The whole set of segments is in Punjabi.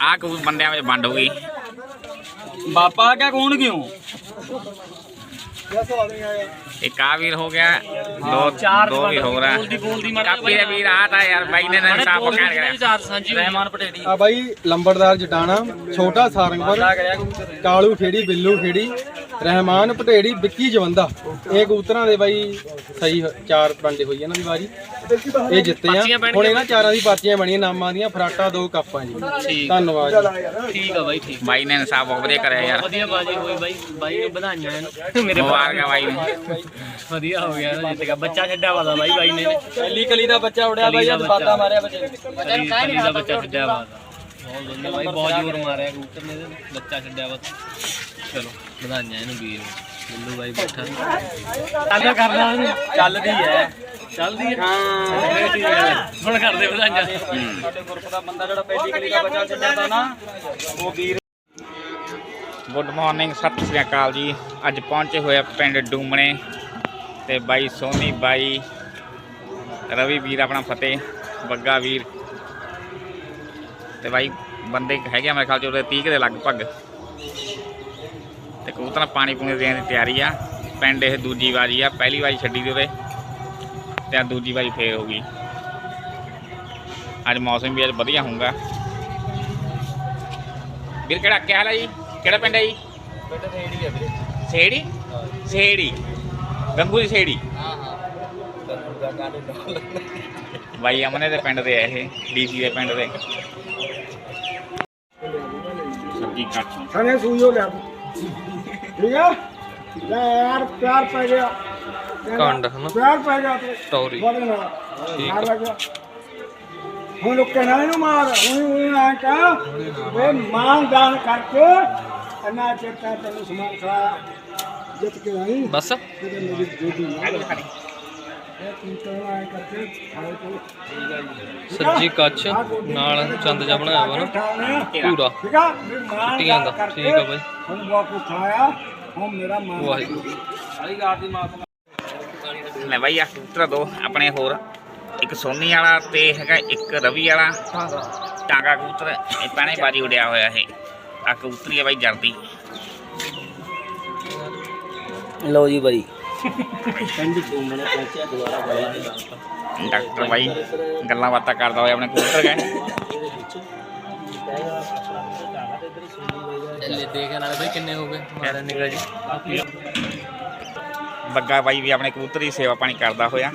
ਆ ਕਬੂਤਰ ਬੰਦਿਆਂ ਵਿੱਚ ਵੰਡ ਹੋ ਗਈ। ਬਾਪਾ ਕਿਆ ਕੌਣ ਕਿਉਂ? ਇੱਕ ਆ ਵੀਰ ਹੋ ਗਿਆ ਦੋ ਦੋ ਵੀ ਹੋ ਰਹਾ ਕਾਪੀ ਦੇ ਵੀਰ ਆ ਤਾਂ ਯਾਰ ਬਾਈ ਨੇ ਨਾ ਸਾਫ਼ ਕਹਿ ਰਿਹਾ ਰਹਿਮਾਨ ਪਟੇੜੀ ਆ ਬਾਈ ਲੰਬੜਦਾਰ ਜਟਾਣਾ ਛੋਟਾ ਸਾਰੰਗਪੁਰ ਕਾਲੂ ਖੇੜੀ ਬਿੱਲੂ ਖੇੜੀ ਰਹਿਮਾਨ ਪਟੇੜੀ ਵਿੱਕੀ ਜਵੰਦਾ। ਇਹ ਕਬੂਤਰਾਂ ਦੇ ਬਾਈ ਸਹੀ ਚਾਰ ਪਾਂਡੇ ਹੋਈ ਇਹਨਾਂ ਦੀ ਵਾਰੀ। ਇਹ ਜਿੱਤੇ ਆ। ਹੁਣ ਇਹਨਾਂ ਚਾਰਾਂ ਦੀ ਪਾਰਟੀਆਂ ਬਣੀਆਂ ਨਾਮਾਂ ਦੀਆਂ ਫਰਾਟਾ ਦੋ ਕੱਪਾਂ ਜੀ। ਧੰਨਵਾਦ ਠੀਕ ਆ ਬਾਈ ਠੀਕ। ਬਾਈ ਨੇ ਇਨਸਾਫ ਬਹੁਤ ਵਧੀਆ ਕਰਿਆ ਯਾਰ। ਵਧੀਆ ਬਾਜੀ ਹੋਈ ਬਾਈ ਬਾਈ ਨੂੰ ਵਧਾਈਆਂ ਇਹਨੂੰ। ਮੇਰੇ ਮੁਬਾਰਕਾਂ ਬਾਈ ਨੂੰ। ਵਧੀਆ ਹੋ ਗਿਆ ਜਿੱਤ ਗਿਆ। ਬੱਚਾ ਛੱਡਿਆ ਵਾਦਾ ਬਾਈ ਬਾਈ ਨੇ। ਪਹਿਲੀ ਕਲੀ ਦਾ ਬੱਚਾ ਉੜਿਆ ਬਾਈ ਅੱਜ ਬਾਤਾ ਮਾਰਿਆ ਬੱਚੇ। ਕਲੀ ਕਲੀ ਦਾ ਬੱਚਾ ਛੱਡਿਆ ਵਾਦਾ ਬਹੁਤ ਵਧੀਆ ਬਾਈ ਬਹੁਤ ਜ਼ੋਰ ਮਾਰਿਆ ਕਬੂਤਰ ਨੇ ਬੱਚਾ ਛੱਡਿਆ ਵਾ। ਚਲੋ ਵਧਾਈਆਂ ਇਹਨੂੰ ਵੀਰ ਨੂੰ। ਬਿੱਲੂ ਬਾਈ ਬੈਠਾ। ਚੱਲ ਕਰਦਾ ਉਹਨੂੰ ਚੱਲਦੀ ਹੈ। ਚੱਲਦੀ ਹੈ। ਹਾਂ। ਹੁਣ ਕਰਦੇ ਵਧਾਈਆਂ। ਸਾਡੇ ਗਰੁੱਪ ਦਾ ਬੰਦਾ ਜਿਹੜਾ ਪਹਿਲੀ ਕਲੀ ਦਾ ਬੱਚਾ ਛੱਡਿਆ ਤਾ ਨਾ ਉਹ ਵੀਰ ਗੁੱਡ ਮਾਰਨਿੰਗ ਸਤਿ ਸ੍ਰੀ ਅਕਾਲ ਜੀ। ਅੱਜ ਪਹੁੰਚੇ ਹੋਏ ਆ ਪਿੰਡ ਡੂਮਣੇ ਤੇ ਬਾਈ ਸੋਨੀ, ਬਾਈ ਰਵੀ ਵੀਰ ਆਪਣਾ ਫਤਿਹ, ਬੱਗਾ ਵੀਰ ਤੇ ਬਾਈ ਬੰਦੇ ਹੈਗੇ ਆ ਮੇਰੇ ਖਿਆਲ ਚ ਉਹਦੇ 30 ਦੇ ਲਗਭਗ। ਤੇ ਕਬੂਤਰਾਂ ਪਾਣੀ ਪੂਣੀ ਦੇਣ ਦੀ ਤਿਆਰੀ ਆ। ਪਿੰਡ ਇਹ ਦੂਜੀ ਵਾਰੀ ਆ, ਪਹਿਲੀ ਵਾਰੀ ਛੱਡੀ ਦੀ ਉਹਦੇ ਤੇ ਆ ਦੂਜੀ ਵਾਰੀ ਫੇਰ ਹੋ ਗਈ। ਅੱਜ ਮੌਸਮ ਵੀ ਅੱਜ ਵਧੀਆ ਹੋਊਗਾ। ਵੀਰ ਕਿਹੜਾ ਕੀ ਹਾਲ ਹੈ ਜੀ? ਕਿਹੜਾ ਪਿੰਡ ਹੈ ਜੀ? ਬੇਟਾ ਸੇੜੀ ਆ ਵੀਰੇ। ਸੇੜੀ? ਸੇੜੀ। ਗੰਗੂ ਦੀ ਸੇੜੀ? ਹਾਂ ਹਾਂ। ਤੈਨੂੰ ਅਮਨੇ ਦੇ ਪਿੰਡ ਦੇ ਇਹ ਡੀਸੀ ਦੇ ਪਿੰਡ ਦੇ। ਸਬਜੀ ਕੱਟ ਖਾਣੇ ਸੂਈਓ ਲੈ ਆਓ। ਠੀਕ ਆ? ਯਾਰ ਪਿਆਰ ਪੈ ਗਿਆ। ਕੰਡ ਹਨਾ? ਪਿਆਰ ਪੈ ਗਿਆ ਤੇ। ਟੌਰੀ ਬੜੇ ਲੱਗ ਗਿਆ। ਹੁਣ ਲੋਕਾਂ ਨਾਲ ਇਹਨੂੰ ਮਾਰ ਹੁਣ ਉਹ ਆ ਕਾ ਵੇ ਮਾਂ ਦਾਨ ਕਰਕੇ ਸੱਜੀ ਕੱਚ ਨਾਲ ਚੰਦ ਜਾ ਬਣਾਇਆ ਵਾ ਪੂਰਾ। ਠੀਕ ਆ ਠੀਕ ਆ ਬਾਈ। ਹੁਣ ਬਾਪੂ ਖਾਇਆ ਹੁਣ ਕਬੂਤਰ ਦੋ ਆਪਣੇ ਹੋਰ। ਇੱਕ ਸੋਨੀ ਵਾਲਾ ਤੇ ਹੈਗਾ ਇੱਕ ਰਵੀ ਵਾਲਾ। ਟਾਂਗਾ ਕਬੂਤਰ ਇਹ ਪਾਣੇ ਬਾਜੀ ਉੜਿਆ ਹੋਇਆ ਹੈ ਆ ਕਬੂਤਰੀ ਹੈ ਬਾਈ ਜਰਦੀ ਲਓ ਜੀ ਬਾਈ ਡਾਕਟਰ ਬਾਈ ਗੱਲਾਂ ਬਾਤਾਂ ਕਰਦਾ ਹੋਇਆ ਆਪਣੇ ਕਬੂਤਰ ਗਏ ਲੈ ਦੇਖ ਨਾਲੇ ਬਾਈ ਕਿੰਨੇ ਹੋ ਗਏ ਮਾਰੇ ਨਿਕਲ ਜੀ ਬੱਗਾ ਬਾਈ ਵੀ ਆਪਣੇ ਕਬੂਤਰ ਦੀ ਸੇਵਾ ਪਾਣੀ ਕਰਦਾ ਹੋਇਆ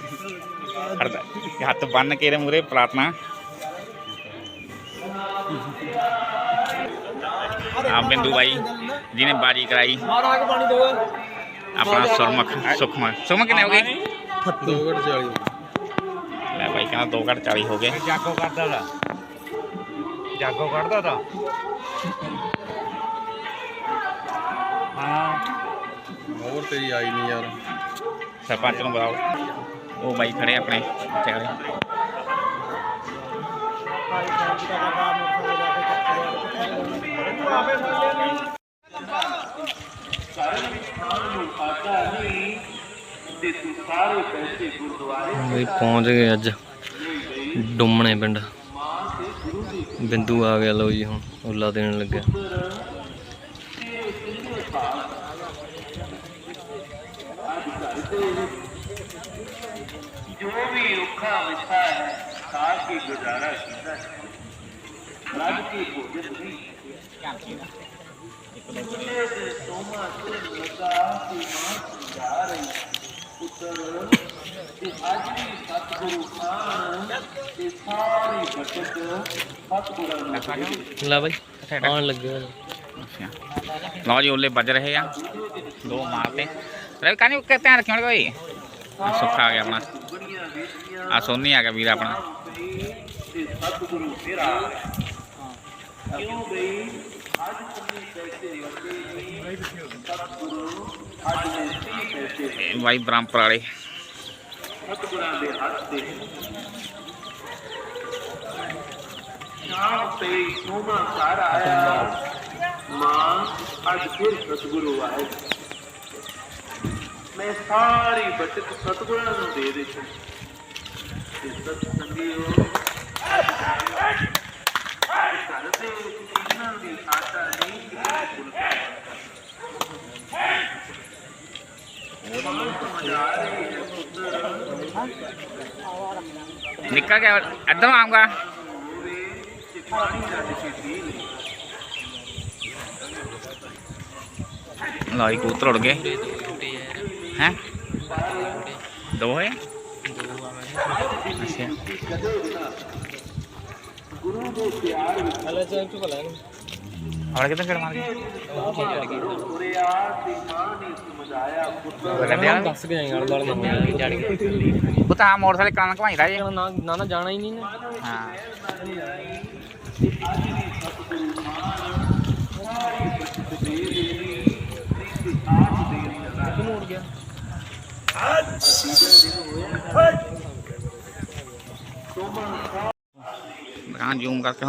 ਹਰਦਾ ਹੱਥ ਬੰਨ ਕੇ ਇਹਦੇ ਮੂਰੇ ਪ੍ਰਾਰਥਨਾ ਆ ਬਿੰਦੂ ਬਾਈ ਜਿਹਨੇ ਬਾਜੀ ਕਰਾਈ। ਮਾਰਾ ਕੇ ਪਾਣੀ ਦੋ ਆਪਣਾ ਸੁਰਮਖ ਸੁਖਮਨ। ਸੁਖਮਨ ਕਿੰਨੇ ਹੋ ਗਏ? ਦੋ ਘੜ 40 ਲੈ ਬਾਈ ਕਹਿੰਦਾ 2 ਘੱਟ 40 ਹੋ ਗਏ। ਜਾਗੋ ਕਰਦਾ ਦਾ ਜਾਗੋ ਕੱਢਦਾ ਦਾ ਹਾਂ। ਹੋਰ ਤੇਰੀ ਆਈ ਨਹੀਂ ਯਾਰ। ਸਰਪੰਚ ਨੂੰ ਬੁਲਾਓ। ਉਹ ਬਾਈ ਖੜੇ ਆਪਣੇ। ਇੱਥੇ ਖੜੇ ਬਈ ਪਹੁੰਚ ਗਏ ਅੱਜ। ਡੁੰਮਣੇ ਪਿੰਡ। ਬਿੰਦੂ ਆ ਗਿਆ, ਲਓ ਜੀ ਹੁਣ ਉੱਲਾ ਦੇਣ ਲੱਗਿਆ। ਜੋ ਵੀ ਔਖਾ ਵਿਛਾ ਹੈ ਖਾ ਕੇ ਗੁਜ਼ਾਰਾ ਕੀਤਾ ਹੈ। ਲੈ ਬਾਈ। ਆਉਣ ਲੱਗਿਆ ਲਓ ਜੀ, ਉੱਲੇ ਵੱਜ ਰਹੇ ਆ। ਦੋ ਮਾਰਤੇ ਰਵੀ ਕਾਨੀ ਉੱਕੇ ਧਿਆਨ ਰੱਖਿਓ ਕੋਈ? ਸੁੱਖਾ ਆ ਗਿਆ ਆਪਣਾ। ਆ ਸੋਨੀ ਆ ਗਿਆ ਵੀਰ ਆਪਣਾ। ਸਤਿਗੁਰੂ ਤੇਰਾ ਕਿਉਂ ਗਈ ਅੱਜ ਤੁਸੀਂ ਪੈਸੇ ਵੰਡੇ ਸਤਿਗੁਰੂ ਅੱਜ ਮੈਂ 30 ਪੈਸੇ। ਇਹ ਬਾਈ ਬ੍ਰਹਮਪੁਰ ਵਾਲੇ। ਸਤਿਗੁਰਾਂ ਦੇ ਹੱਥ ਤੇ। ਸ਼ਾਮ ਤੇ ਸੋਮਾ ਘਰ ਆਇਆ। ਮਾਂ ਅੱਜ ਫਿਰ ਸਤਿਗੁਰੂ ਆਏ। ਮੈਂ ਸਾਰੀ ਬਚਤ ਸਤਿਗੁਰਾਂ ਨੂੰ ਦੇ ਦਿੱਤੀ। ਤੇ ਸਤ ਸੰਗਿਓ ਘਰ ਦੇ ਵਿੱਚ ਨਿਕਲ ਗਿਆ ਇੱਧਰ ਆਉਂਗਾ ਲਓ ਜੀ ਕਬੂਤਰ ਉੜ ਗਏ ਹੈ ਦੋ ਹੋਏ ਅੱਛਾ ਹਲੇ ਚੈੱਕ ਚੁੱਕ ਲੈ ਹੋਰ ਕਿੱਦਾਂ ਕਰ ਮਾਰ ਗਏ ਦੱਸ ਕੇ ਜਾਏਗਾ ਨਾਲ ਮੰਮੀ ਚੜ ਗਈ ਉਹ ਤਾਂ ਮੋਟਰਸਾਈਕਲ ਕਾਂ ਘਵਾਈਦਾ ਜੇ। ਨਾ ਨਾ ਨਾ ਜਾਣਾ ਹੀ ਨਹੀਂ ਨਾ। ਹਾਂ ਕਿਉਂ ਉੜ ਗਿਆ ਕਾਂ ਜ਼ੂਮ ਕਰਕੇ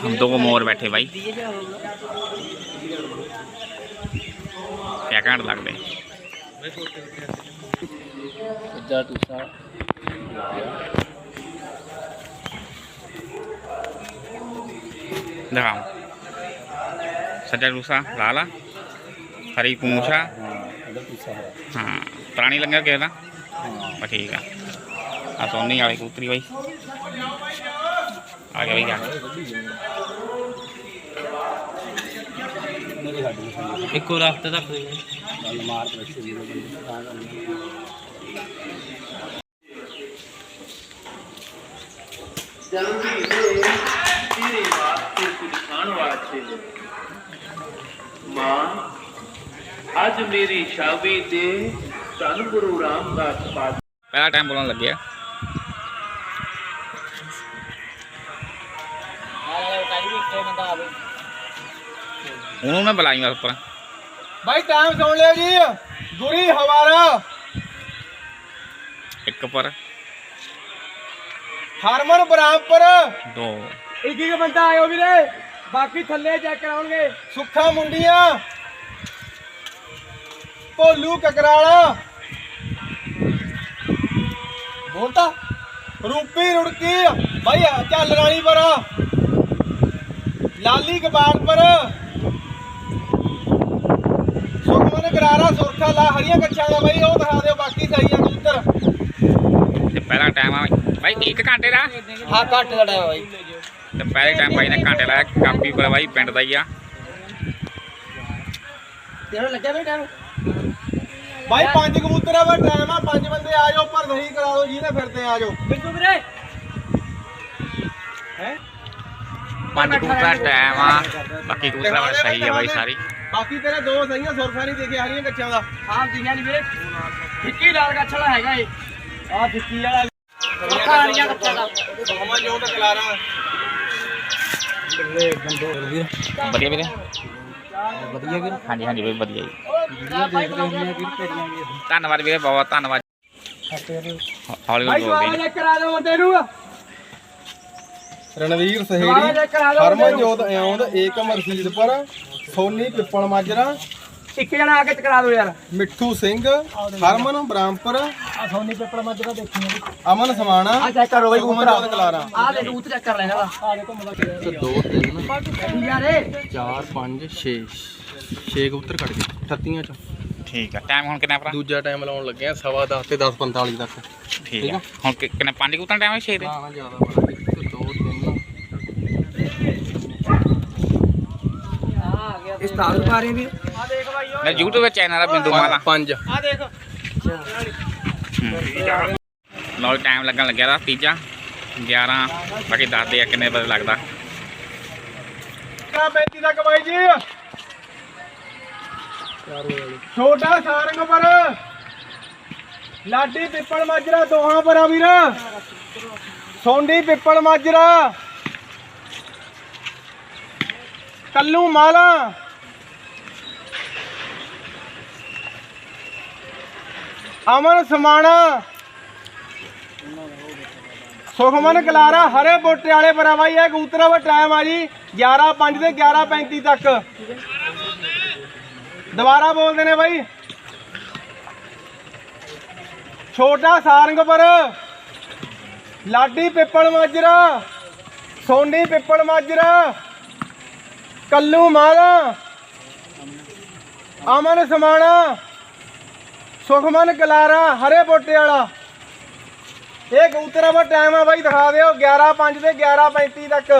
ਹੁਣ ਦੋ ਮੋਰ ਬੈਠੇ ਬਾਈ ਕਿਆ ਘੰਟ ਲੱਗਦੇ ਸੱਜਾ ਟੂਸਾ ਦਿਖਾਓ ਸੱਜਾ ਰੂਸਾ ਲਾਲਾ ਹਰੀ ਪੂੰਛਾ ਹਾਂ ਪੁਰਾਣੀ ਲੰਗਾ ਕੇ ਨਾ ਬਸ ਠੀਕ ਆ ਆ ਸੋਨੀ ਵਾਲੀ ਕੂਤਰੀ ਬਾਈ ਆ ਗਿਆ ਬਈ ਆ ਇੱਕੋ ਰਸਤੇ ਤੱਕ ਦੇ ਜਲਦੀ ਦੇ ਤੇਰੇ ਧੰਨ ਗੁਰੂ ਰਾਮਦਾਸ ਪਾਦ ਪਹਿਲਾ ਟਾਈਮ ਬੋਲਣ ਲੱਗਿਆ ਉਹਨੂੰ ਮੈਂ ਬੁਲਾਈ ਉੱਪਰ। ਬਾਈ ਟਾਈਮ ਸੁਣ ਲਿਓ ਜੀ। ਗੁਰੀ ਹਵਾਰਾ। ਇੱਕ ਪਰ ਹਰਮਨ ਬਰਾਮਪੁਰ। ਦੋ। ਇੱਕ ਇੱਕ ਬੰਦਾ ਆਇਓ ਵੀਰੇ। ਬਾਕੀ ਥੱਲੇ ਚੈੱਕ ਕਰਾਉਣਗੇ। ਸੁੱਖਾ ਮੁੰਡੀਆਂ। ਭੋਲੂ ਕਕਰਾਲਾ। ਬੋਲਤਾ ਰੂਪੀ ਰੁੜਕੀ ਭਾਈ ਚੱਲ ਰਾਣੀ ਪਰ। ਲਾਲੀ ਕਬਾੜ ਪਰ। ਸੁਖਮਨ ਗਰਾਰਾ ਸੁਰਖਾ ਲਾ ਹਰੀਆਂ ਕੱਛਾਂ ਦਾ ਬਾਈ ਉਹ ਦਿਖਾ ਦਿਓ ਬਾਕੀ ਸਹੀ ਆ ਕਬੂਤਰ ਤੇ ਪਹਿਲਾ ਟਾਈਮ ਆ ਬਾਈ। ਇੱਕ ਘੰਟੇ ਦਾ? ਹਾਂ ਘੱਟ ਦਾ ਟਾਈਮ ਬਾਈ। ਤੇ ਪਹਿਲੇ ਟਾਈਮ ਬਾਈ ਨੇ ਘੰਟੇ ਲਾਇਆ ਕਾਪੀ ਪਰ ਬਾਈ ਪਿੰਡ ਦਾ ਹੀ ਆ। ਤੇਰਾ ਲੱਗਿਆ ਬਈ ਟਾਈਮ ਭਾਈ ਪੰਜ ਕਬੂਤਰਾਂ ਟਾਈਮ ਆ ਪੰਜ ਬੰਦੇ ਆ ਜਾਓ ਪਰ ਨਹੀਂ ਕਰਾ ਦਿਓ ਜਿਹਦੇ ਫਿਰਦੇ ਆ ਜਾਓ ਬਿੱਟੂ ਵੀਰੇ ਹੈ ਪੰਜ ਕਬੂਤਰਾਂ ਟਾਈਮ ਆ ਬਾਕੀ ਕਬੂਤਰਾਂ ਵਾਲੇ ਸਹੀ ਆ ਬਾਈ ਸਾਰੀ ਬਾਕੀ ਤੇਰੇ ਦੋ ਸਹੀਆਂ ਸੁਰਖਾ ਨਹੀਂ ਦੇਖੇ ਹਰੀਆਂ ਕੱਚਾਂ ਦਾ ਹਾਂ ਦਿਖਿਆ ਨਹੀਂ ਵੀਰੇ ਵਿੱਕੀ ਲਾਲ ਗੱਛੜਾ ਹੈਗਾ ਏ ਆ ਦਿੱਤੀ ਵਾਲਾ ਕਹਾਣੀਆਂ ਕੱਚਾ ਦਾ ਮਾਮਾ ਜੋ ਤਾਂ ਕਲਾਰਾ ਵਧੀਆ ਵੀਰੇ ਵਧੀਆ ਵੀਰ ਹਾਂਜੀ ਹਾਂਜੀ ਵੀਰੇ ਵਧੀਆ ਜੀ ਦੇਖਦੇ ਹੁੰਦੇ ਆ ਵੀਰ ਤੇਰੀਆਂ ਵੀ ਧੰਨਵਾਦ ਵੀਰੇ ਬਹੁਤ ਧੰਨਵਾਦ ਹੌਲੀ ਭਾਈ ਹੌਲੀ ਦੁਆਰਾ ਬੋਲਦੇ ਚੈੱਕ ਕਰਾ ਦਿਓ ਮੁੰਡੇ ਨੂੰ। ਰਣਵੀਰ ਸਹੇੜੀ check ਕਰਾ ਦਿਓ ਹਰਮਨ ਜੋਤ ਇਉਂਦ ਏਕਮ ਰਸੀਦ ਪਰ ਸੋਨੀ ਪਿੱਪਲ ਮਾਜਰਾ ਇੱਕ ਜਣਾ ਆ ਕੇ ਟਕਰਾ ਦਿਓ ਯਾਰ। ਮਿੱਠੂ ਸਿੰਘ ਹਰਮਨ ਬ੍ਰਾਮਪੁਰ ਆ ਸੋਨੀ ਪੇਪਰ ਮੱਝ ਦਾ ਦੇਖੀ ਅਮਨ ਸਮਾਣਾ ਆ ਚੈੱਕ ਕਰੋ ਬਾਈ ਜੋਤ ਕਲਾਰਾ। ਆ ਦੇ ਕਬੂਤਰ ਚੈੱਕ ਕਰ ਲੈਣਾ ਆ ਦੇਖੋ 2 3 ਯਾਰ ਏ 4 5 6 6 ਕਬੂਤਰ ਕੱਢ ਗਏ 38 ਚ। ਠੀਕ ਆ। ਟਾਈਮ ਹੁਣ ਕਿੰਨਾ ਭਰਾ? ਦੂਜਾ ਟਾਈਮ ਲਾਉਣ ਲੱਗੇ ਆ ਸਵਾ 10 ਤੇ 10 45 ਤੱਕ। ਠੀਕ ਆ। ਹੁਣ ਕਿ- ਕਿੰਨਾ ਪੰਜ ਕਬੂਤਰਾਂ ਟਾਈਮ ਹੈ 6 ਦੇ? ਨਾ ਜ਼ਿਆਦਾ ਬੜਾ 1 2 3 ਇਸ ਤਾਰ ਪਾ ਰਹੇ ਵੀ ਆ ਦੇਖ ਬਾਈ ਓ ਮੈਂ YouTube ਚੈਨਲ ਆ ਬਿੰਦੂ ਮਾਲਾ। 5 ਆ ਦੇਖ। ਲਓ ਟਾਈਮ ਲੱਗਣ ਲੱਗਿਆ ਦਾ ਤੀਜਾ। 11 ਬਾਕੀ ਦੱਸਦੇ ਆ ਕਿੰਨੇ ਵਜੇ ਲੱਗਦਾ। ਕਾ 35 ਤੱਕ ਬਾਈ ਜੀ। ਛੋਟਾ ਸਾਰੰਗ ਲਾਡੀ ਪਿੱਪਲ ਮਾਜਰਾ, ਦੋਹਾਂ ਪਰ ਵੀਰ। ਸੌਂਡੀ ਪਿੱਪਲ ਮਾਜਰਾ। ਕੱਲੂ ਮਾਲਾ। ਅਮਨ ਸਮਾਣਾ। ਸੁਖਮਨ ਕਲਾਰਾ, ਹਰੇ ਬੋਟੇ ਵਾਲੇ ਪਰ ਆ ਬਾਈ, ਇਹ ਕਬੂਤਰਾਂ ਦਾ ਟਾਈਮ ਆ ਜੀ 11 5 ਤੇ 11 35 ਤੱਕ। ਦੁਬਾਰਾ ਬੋਲਦੇ ਨੇ ਬਾਈ। ਛੋਟਾ ਸਾਰੰਗ ਲਾਡੀ ਪਿੱਪਲ ਮਾਜਰਾ, ਸੋਨੀ ਪਿੱਪਲ ਮਾਜਰਾ, ਕੱਲੂ ਮਾਲਾ, ਅਮਨ ਸਮਾਣਾ, ਸੁਖਮਨ ਕਲਾਰਾ, ਹਰੇ ਬੋਟੇ ਵਾਲਾ। ਇਹ ਕਬੂਤਰਾਂ ਦਾ ਟਾਈਮ ਆ ਬਾਈ, ਦਿਖਾ ਦਿਓ 11 5 ਤੇ 11 35 ਤੱਕ।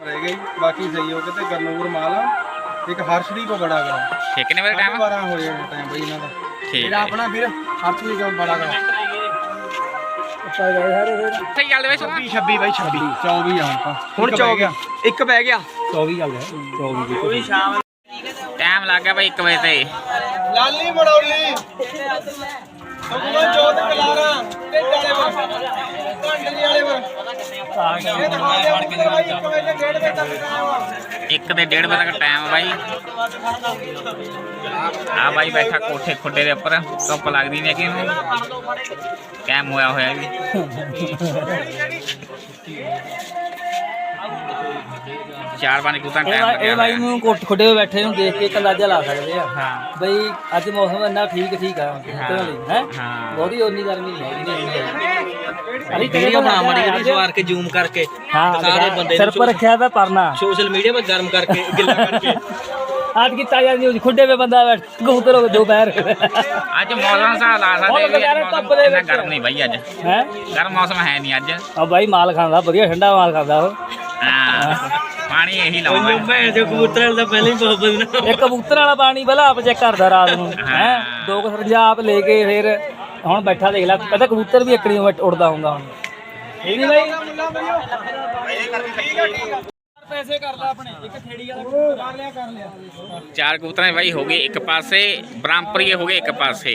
ਰਹਿ ਗਈ ਬਾਕੀ ਸਹੀ ਹੋ ਕਿਤੇ ਗਰਨੂਰ ਮਾਲ ਆ। ਇੱਕ ਹਰਸ਼ਦੀਪ ਬੜਾ ਕਰਾ ਠੀਕ ਕਿੰਨੇ ਵਜੇ ਟਾਈਮ 12 ਹੋ ਜਾਣਾ ਟਾਈਮ ਬਈ ਇਹਨਾਂ ਦਾ। ਠੀਕ ਹੈ। ਆਪਣਾ ਵੀਰ ਹਰਸ਼ਦੀਪ ਬੜਾ ਕਰਾ ਸਹੀ ਚੱਲਦੇ ਵੇ ਸੋਨਾ 26 ਬਾਈ 26 24 ਆ ਹੁਣ ਹੁਣ 24 ਇੱਕ ਬਹਿ ਗਿਆ। 24 ਗੱਲ ਹੈ। 24 ਦੀ ਟਾਈਮ ਲੱਗ ਗਿਆ ਬਾਈ 1 ਵਜੇ ਤੇ। ਲਾਲੀ ਮੜੌਲੀ। ਸੁਖਮਨ ਜੋਤ ਕਲਾਰਾ ਤੇ ਜਾਲੇ ਪਰ ਘੰਟੇ ਵਾਲੇ ਪਰ ਇਹ ਦਿਖਾ ਦਿਓ ਬਾਈ ਇੱਕ ਵਜੇ ਡੇਢ ਵਜੇ ਤੱਕ ਟਾਈਮ ਆ। 1 ਤੇ 1.5 ਵਜੇ ਤੱਕ ਟਾਈਮ ਹੈ ਬਾਈ। ਆ ਬਾਈ ਬੈਠਾ ਕੋਠੇ ਖੁੱਡੇ ਦੇ ਉੱਪਰ। ਧੁੱਪ ਲੱਗਦੀ ਨਹੀਂ ਕਿ ਇਹਨੂੰ ਕੈਮ ਹੋਇਆ ਹੋਇਆ ਵੀ ਚਾਰ ਪੰਜ ਕੁੱਤਾਂ ਟਾਈਮ ਇਹ ਲੱਗਿਆ ਬਾਈ ਹੋਇਆ। ਨੂੰ ਕੋਠ ਖੁੱਡੇ ਤੇ ਬੈਠੇ ਨੂੰ ਦੇਖ ਕੇ ਇੱਕ ਅੰਦਾਜ਼ਾ ਲਾ ਸਕਦੇ ਆ ਹਾਂ ਬਈ ਅੱਜ ਮੌਸਮ ਇੰਨਾ ਠੀਕ ਠੀਕ ਆ ਕੁੱਤਿਆਂ ਲਈ ਹੈ ਹਾਂ। ਬਹੁਤੀ ਓਨੀ ਗਰਮੀ ਨਹੀਂ ਹੈਗੀ ਅਰੇ ਵੀਡੀਓ ਬਣਾ ਮੜੀ ਇਹਦੀ ਸਵਾਰ ਕੇ ਜ਼ੂਮ ਕਰਕੇ ਹਾਂ ਦਿਖਾ ਦੇ ਬੰਦੇ ਸਿਰ ਨੂੰ ਪਰ ਰੱਖਿਆ ਵਾ ਪਰਨਾ ਸੋਸ਼ਲ ਮੀਡੀਆ 'ਤੇ ਗਰਮ ਕਰਕੇ ਗਿੱਲਾ ਕਰਕੇ आज की ताजा न्यूज खुडे पे बंदा बैठ कबूतर हो दोपहर ਅੱਜ ਮੌਸਮ ਸਾ ਲਾ ਸਕਦੇ ਹੁਣ ਵੀ ਅੱਜ ਬਜ਼ਾਰੇ ਮੌਸਮ ਧੁੱਪ ਦੇ ਇੰਨਾ ਵਿੱਚ। ਗਰਮ ਨਹੀਂ ਬਾਈ ਅੱਜ है ਗਰਮ ਮੌਸਮ ਹੈ ਨਹੀਂ ਅੱਜ अब भाई माल खांदा बढ़िया ठंडा माल खांदा हो ਹਾਂ ਪਾਣੀ ਇਹੀ ਲਾਉਂਦਾ ਭੈਣ ਜੋ ਕਬੂਤਰਾਂ ਦਾ ਪਹਿਲਾਂ ਹੀ ਬਹੁਤ ਬਦਨਾ ਇੱਕ ਕਬੂਤਰ ਵਾਲਾ ਪਾਣੀ ਪਹਿਲਾਂ ਆਪ ਚੈੱਕ ਕਰਦਾ ਰਾਤ ਨੂੰ। ਹੈ। ਦੋ ਸਰਜਾ ਆਪ ਲੈ ਕੇ ਫਿਰ ਹੁਣ ਬੈਠਾ ਦੇਖ ਲੈ। ਕਹਿੰਦਾ ਕਬੂਤਰ ਵੀ ਇੱਕੜੀ ਉੱਡਦਾ ਹੁੰਦਾ ਹੁਣ। ਇਹ ਨਹੀਂ ਬਾਈ? ਪੈਸੇ ਕਰ ਲੈ ਆਪਣੇ। ਇੱਕ ਖੇੜੀ ਵਾਲਾ ਕਰ ਲਿਆ ਕਰ ਲਿਆ। ਚਾਰ ਕਬੂਤਰਾਂ ਬਾਈ ਹੋ ਗਏ ਇੱਕ ਪਾਸੇ ਬ੍ਰਹਮਪੁਰੀਏ ਹੋ ਗਏ ਇੱਕ ਪਾਸੇ।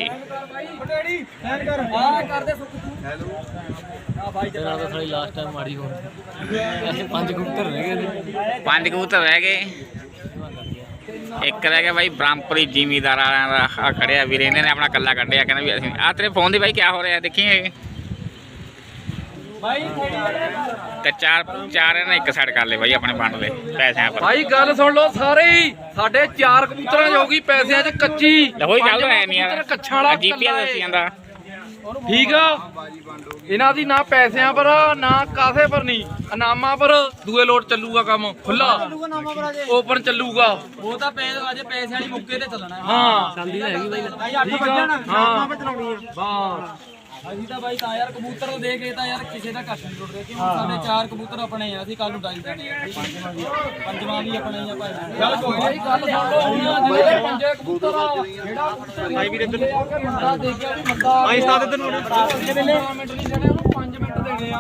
ਡੈਡੀ ਫੈਨ ਕਰ। ਆ ਕਰਦੇ ਸੁੱਕ ਆ ਭਾਈ ਜਰਾ ਤਾਂ ਥੋੜੀ ਲਾਸਟ ਟਾਈਮ ਮਾੜੀ ਹੋ ਐਸੇ ਪੰਜ ਕਬੂਤਰ ਰਹਿ ਗਏ ਨੇ। ਪੰਜ ਕਬੂਤਰ ਰਹਿ ਗਏ। ਇੱਕ ਰਹਿ ਗਿਆ ਬਾਈ ਬ੍ਰਹਮਪੁਰੀ ਜ਼ਿਮੀਦਾਰ ਵਾਲਿਆਂ ਦਾ। ਆ ਖੜਿਆ ਵੀਰ ਇਹਨਾਂ ਨੇ ਆਪਣਾ ਕੱਲਾ ਕੱਢਿਆ ਕਹਿੰਦਾ ਵੀ ਅਸੀਂ ਆ ਤੇਰੇ ਫੋਨ ਦੀ ਬਾਈ ਕੀ ਹੋ ਰਿਹਾ? ਦੇਖੀ ਇਹ। ਭਾਈ ਖੇੜੀ ਵਾਲੇ ਤੇ ਚਾਰ ਚਾਰ ਇਹਨਾਂ ਨੇ ਇੱਕ ਸਾਈਡ ਕਰ ਲਏ ਬਾਈ ਆਪਣੇ ਵੰਡ ਦੇ ਪੈਸਿਆਂ ਪਰ। ਭਾਈ ਗੱਲ ਸੁਣ ਲਓ ਸਾਰੇ ਹੀ। ਸਾਡੇ ਚਾਰ ਕਬੂਤਰਾਂ 'ਚ ਹੋ ਗਈ ਪੈਸਿਆਂ 'ਚ ਕੱਚੀ। ਲਹੋਈ ਪੰਜ ਰਿਹਾ ਨਹੀਂ ਯਾਰ ਕੱਛਾਂ ਵਾਲਾ ਜੀਪੀਐਸ ਇਕੱਲਾ ਦੱਸੀ। ਜਾਂਦਾ। ਠੀਕ ਆ। ਇਹਨਾਂ ਦੀ ਨਾ ਪੈਸਿਆਂ ਪਰ ਨਾ ਕਾਸੇ ਪਰ ਨਹੀਂ ਇਨਾਮਾਂ ਪਰ ਦੂਏ ਲੋਟ ਚੱਲੂਗਾ ਕੰਮ ਖੁੱਲਾ ਓਪਨ ਚੱਲੂਗਾ। ਉਹ ਤਾਂ ਪੈਸੇ ਅਜੇ ਪੈਸੇ ਵਾਲੀ ਮੁੱਕੇ ਤੇ ਚੱਲਣਾ ਹਾਂ। ਚੱਲਦੀ ਹੈਗੀ ਬਾਈ। ਠੀਕ ਆ। ਹਾਂ। ਬਸ। ਅਸੀਂ ਤਾਂ ਬਾਈ ਤਾਂ ਯਾਰ ਕਬੂਤਰ ਨੂੰ ਦੇ ਕੇ ਤਾਂ ਯਾਰ ਕਿਸੇ ਦਾ ਕੱਟ ਨਹੀਂ ਟੁੱਟ ਰਿਹਾ ਕਿ ਸਾਡੇ ਚਾਰ ਕਬੂਤਰ ਆਪਣੇ ਆ ਅਸੀਂ ਕੱਲ ਨੂੰ ਡਾਈ ਜਾਣੇ ਆ। ਪੰਜਵਾਂ ਵੀ ਆਪਣੇ ਆ ਭਾਈ। ਚੱਲ ਕੋਈ ਨਹੀਂ ਗੱਲ ਜਿਹੜੇ ਪੰਜੇ ਕਬੂਤਰ ਆ। ਜਿਹੜਾ ਕਬੂਤਰ ਭਾਈ ਵੀਰੇ ਤੇ ਮੰਦਾ ਦੇ ਵੀ ਮੰਦਾ ਆਈ ਸਾਥ ਇਧਰ ਨੂੰ ਪੰਜ ਮਿੰਟ ਨਹੀਂ ਦੇਣੇ ਉਹਨੂੰ 5 ਮਿੰਟ ਦੇਣੇ ਆ।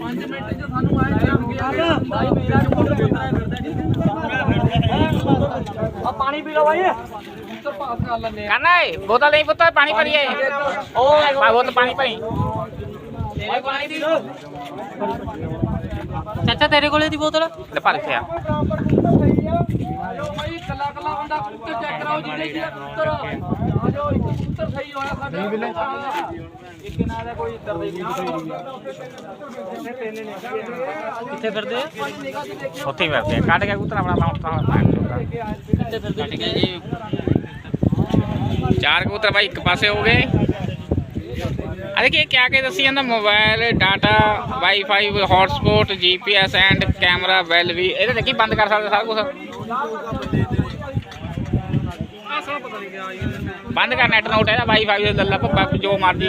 5 ਮਿੰਟ ਚ ਸਾਨੂੰ ਆਏ ਜਾਣਗੇ ਯਾਰ ਭਾਈ ਮੇਰਾ ਕਬੂਤਰ ਆ। ਪਾਣੀ ਪੀ ਲਓ ਭਾਈ ਆ ਕਰਨਾ ਏ ਬੋਤਲ ਨਹੀਂ ਪੁੱਤ ਪਾਣੀ ਭਰੀਏ ਉਹ ਬੋਤਲ ਪਾਣੀ ਭਰੀ ਚਾਚਾ ਤੇਰੇ ਕੋਲੇ ਦੀ ਬੋਤਲ ਲੈ ਭਰ ਕੇ ਆ ਕੱਲਾ ਕੱਲਾ ਬੰਦਾ ਕਬੂਤਰ ਚੈੱਕ ਕਰਾਓ ਜਿਹੜੇ ਜਿਹੜੇ ਕਬੂਤਰ ਆਜੋ ਇੱਕ ਕਬੂਤਰ ਸਹੀ ਹੋਇਆ ਸਾਡੇ ਇੱਕ ਦਾ ਕੋਈ ਇੱਧਰ ਦੇ ਕਿੱਥੇ ਫਿਰਦੇ ਆ ਉੱਥੇ ਹੀ ਵਰਤੇ ਕੱਢ ਕੇ ਕਬੂਤਰ ਆਪਣਾ ਤਾਂ ਕਿੱਥੇ ਫਿਰਦੇ ਜੀ ਚਾਰ ਕਬੂਤਰ ਭਾਈ ਇੱਕ ਪਾਸੇ ਹੋ ਗਏ। ਅਰੇ ਕੀ ਕਿਆ ਕੇ ਦੱਸੀ ਜਾਂਦਾ? Mobile, data, wifi hotspot GPS and camera well ਵੀ। ਇਹਦੇ ਤੇ ਕੀ ਬੰਦ ਕਰ ਸਕਦੇ ਸਾਰਾ ਕੁਝ ਬੰਦ ਕਰ ਨੈਟ ਨੋਟ ਇਹਦਾ, ਵਾਈਫਾਈ ਦੇ ਲੱਲਾ ਭੱਬਾ ਜੋ ਮਰਜ਼ੀ।